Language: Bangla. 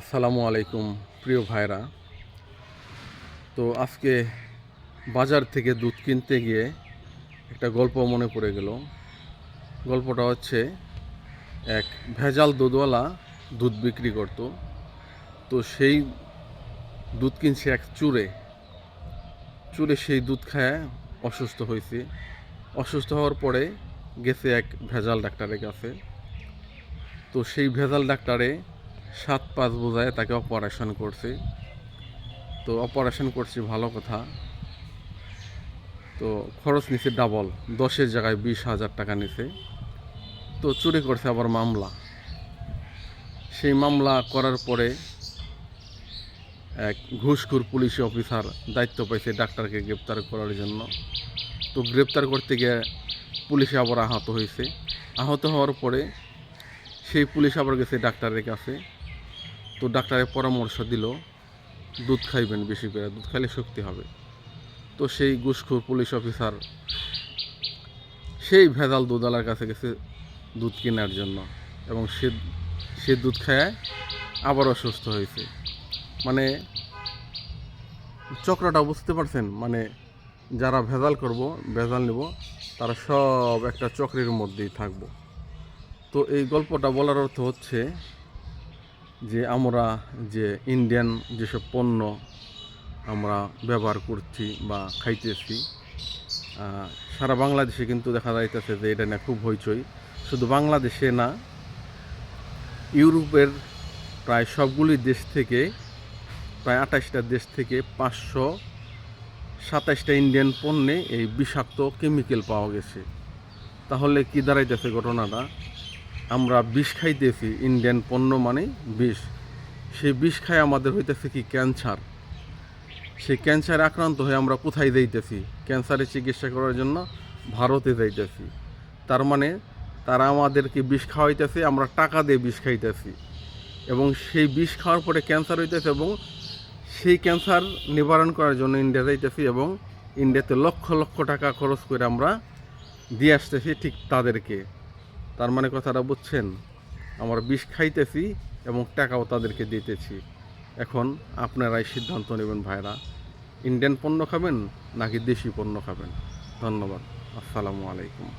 আসসালামু আলাইকুম, প্রিয় ভাইরা। তো আজকে বাজার থেকে দুধ কিনতে গিয়ে একটা গল্প মনে পড়ে গেল। গল্পটা হচ্ছে, এক ভেজাল দুধওয়ালা দুধ বিক্রি করত। তো সেই দুধ কিনছে এক চুরে। চুরে সেই দুধ খায়, অসুস্থ হয়েছে। অসুস্থ হওয়ার পরে গেছে এক ভেজাল ডাক্তারের কাছে। তো সেই ভেজাল ডাক্তারে সাত পাঁচ বোঝায় তাকে অপারেশন করছে। তো অপারেশন করছি, ভালো কথা। তো খরচ নিছে ডাবল দশের জায়গায় বিশ হাজার টাকা নিছে। তো চুরি করছে আবার মামলা। সেই মামলা করার পরে এক ঘুষখুর পুলিশ অফিসার দায়িত্ব পাইছে ডাক্তারকে গ্রেপ্তার করার জন্য। তো গ্রেপ্তার করতে গিয়ে পুলিশে আবার আহত হয়েছে। আহত হওয়ার পরে সেই পুলিশ আবার গেছে ডাক্তারের কাছে। তো ডাক্তারের পরামর্শ দিল, দুধ খাইবেন বেশি করে, দুধ খাইলে শক্তি হবে। তো সেই ঘুষখোর পুলিশ অফিসার সেই ভেজাল দুধওয়ালার কাছে গেছে দুধ কেনার জন্য এবং সে সে দুধ খায় আবার অসুস্থ হয়েছে। মানে চক্রটা বুঝতে পারছেন? মানে যারা ভেজাল করব, ভেজাল নেব, তারা সব একটা চক্রের মধ্যেই থাকব। তো এই গল্পটা বলার অর্থ হচ্ছে যে আমরা যে ইন্ডিয়ান যেসব পণ্য আমরা ব্যবহার করছি বা খাইতেছি সারা বাংলাদেশে কিন্তু দেখা যাইতেছে যে এটা নিয়ে খুব হইচই। শুধু বাংলাদেশে না, ইউরোপের প্রায় সবগুলি দেশ থেকে, প্রায় আঠাশটা দেশ থেকে পাঁচশো সাতাশটা ইন্ডিয়ান পণ্যে এই বিষাক্ত কেমিক্যাল পাওয়া গেছে। তাহলে কি দাঁড়াইতেছে ঘটনাটা? আমরা বিষ খাইতেছি ইন্ডিয়ান পণ্য মানে বিষ। সেই বিষ খাই আমাদের হইতেছে কি ক্যান্সার সেই ক্যান্সারে আক্রান্ত হয়ে আমরা কোথায় যাইতেছি? ক্যান্সারের চিকিৎসা করার জন্য ভারতে যাইতেছি। তার মানে তারা আমাদেরকে বিষ খাওয়াইতেছে, আমরা টাকা দিয়ে বিষ খাইতেছি। এবং সেই বিষ খাওয়ার পরে ক্যান্সার হইতেছে এবং সেই ক্যান্সার নিবারণ করার জন্য ইন্ডিয়া যাইতেছি এবং ইন্ডিয়াতে লক্ষ লক্ষ টাকা খরচ করে আমরা দিয়ে আসতেছি ঠিক তাদেরকে। তার মানে কথাটা বুঝছেন? আমরা বিষ খাইতেছি এবং টাকাও তাদেরকে দিতেছি। এখন আপনারাই সিদ্ধান্ত নেবেন ভাইরা, ইন্ডিয়ান পণ্য খাবেন নাকি দেশি পণ্য খাবেন? ধন্যবাদ। আসসালামু আলাইকুম।